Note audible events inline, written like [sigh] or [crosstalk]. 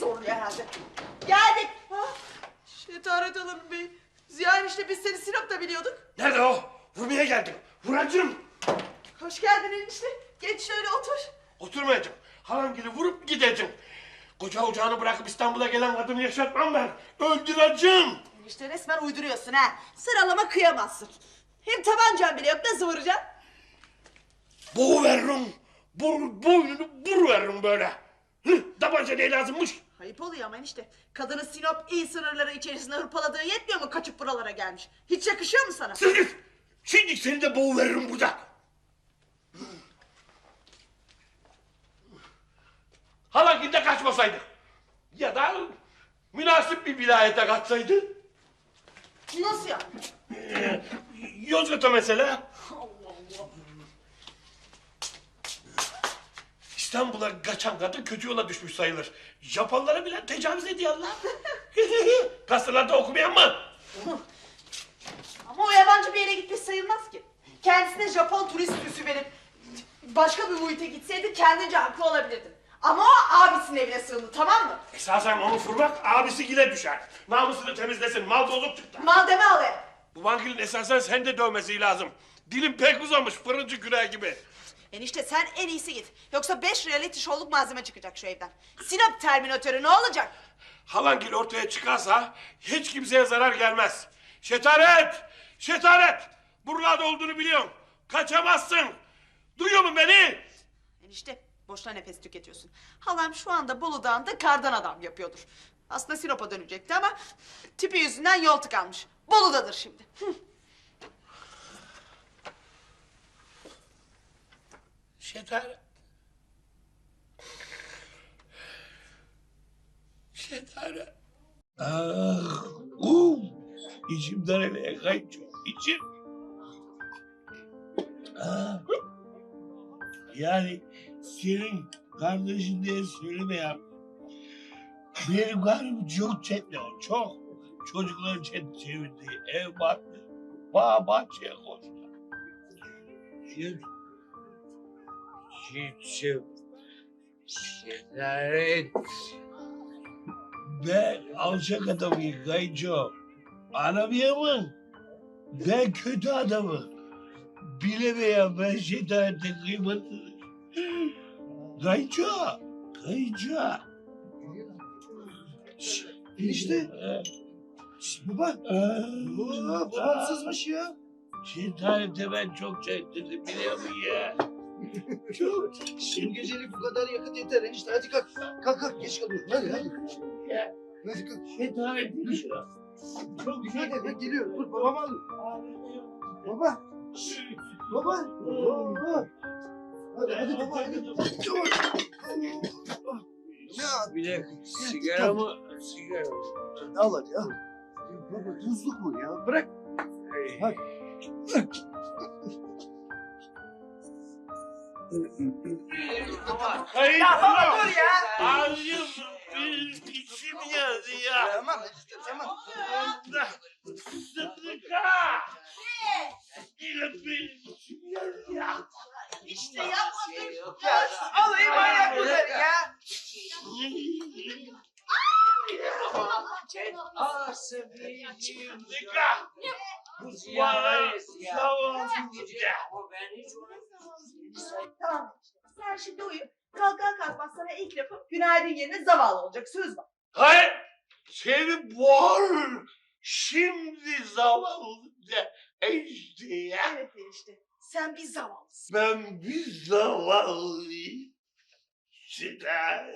gelmeyi zorluyor herhalde. Geldik. Ha? Şetaret Hanım Bey. Ziya enişte biz seni Sinop'ta biliyorduk. Nerede o? Vurmaya geldim. Vuracağım. Hoş geldin enişte. Geç şöyle otur. Oturmayacağım. Halam gibi vurup gideceğim. Koca ocağını bırakıp İstanbul'a gelen kadını yaşatmam ben. Öldüreceğim. Enişte resmen uyduruyorsun ha. Sıralama kıyamazsın. Hem tabancan bile yok nasıl vuracaksın? Boğu veririm. Bur, boynunu bur veririm böyle. Hı, tabanca ne lazımmış? Ayıp oluyor ama enişte. Kadını Sinop il sınırları içerisinde hırpaladığı yetmiyor mu kaçıp buralara gelmiş? Hiç yakışıyor mu sana? Git. Şimdi seni de boğu veririm burada. Halakinde kaçmasaydı. Ya da münasip bir vilayete kaçsaydı. Nasıl ya? Ee, Yozgat'a mesela. İstanbul'a kaçan kadın kötü yola düşmüş sayılır. Japonlara bile tecavüz ediyorlar. [laughs] Kasırlarda okumayan mı? Ama o yabancı bir yere gitmiş sayılmaz ki. Kendisine Japon turist süsü verip başka bir muhite gitseydi kendince haklı olabilirdin. Ama o abisinin evine sığındı tamam mı? Esasen onu vurmak abisi gile düşer. Namusunu temizlesin, mal bozuk çıktı. Mal deme alayım. Bu vankilin esasen sen de dövmesi lazım. Dilin pek uzamış, fırıncı küreği gibi. Enişte sen en iyisi git. Yoksa beş reality show'luk malzeme çıkacak şu evden. Sinop terminatörü ne olacak? Halangil ortaya çıkarsa hiç kimseye zarar gelmez. Şetaret! Şetaret! Buralarda olduğunu biliyorum. Kaçamazsın. Duyuyor musun beni? Enişte boşuna nefes tüketiyorsun. Halam şu anda Bolu Dağı'nda kardan adam yapıyordur. Aslında Sinop'a dönecekti ama tipi yüzünden yol tıkanmış. Bolu'dadır şimdi. Hı. Şetaret. Şetaret. Ah, uh, içimden ele kaçıyor. İçim. Ah. Yani senin kardeşin diye söyleme ya. Benim karım çok çetli o, çok. Çocukların çet çevirdiği ev baktı. Bağ bahçeye koştu. Şimdi Çiçim. Şedaret. Ben alçak adamıyım Gayco. Musun? Ben kötü adamım. Bilemeyen ben şedaretin kıymetini. Gayco. Gayco. Enişte. Şş, baba. Oo, babam sızmış ya. Şedarete ben çok çektirdim biliyor musun ya? Çok Şimdi gecelik bu kadar yakıt yeter enişte. Hadi kalk. Kalk kalk geç kalıyoruz. Hadi hadi. Ya. Hadi kalk. Şedaret Çok Hadi hadi geliyor. Dur babam al. Baba. Baba. Baba. Hadi hadi baba hadi. Dur. Ya Bir de sigara mı? Sigara mı? al hadi al. Baba tuzluk bu ya. Bırak. Hadi. Hayır. Ya baba dur ya. Ağzım içim yandı ya. Tamam tamam. Sıdıka. Yine benim içim yandı ya. İşte yapma dur. Ya alayım manyak bunları ya. Sıdıka. Bana savun ya. Tamam. Sen şimdi uyu. Kalkar kalkmaz sana ilk lafım günaydın yerine zavallı olacak. Söz var. Hayır. Seni boğar. Şimdi zavallı de işte ya. Evet enişte. Sen bir zavallısın. Ben bir zavallıyım. Sıdıka.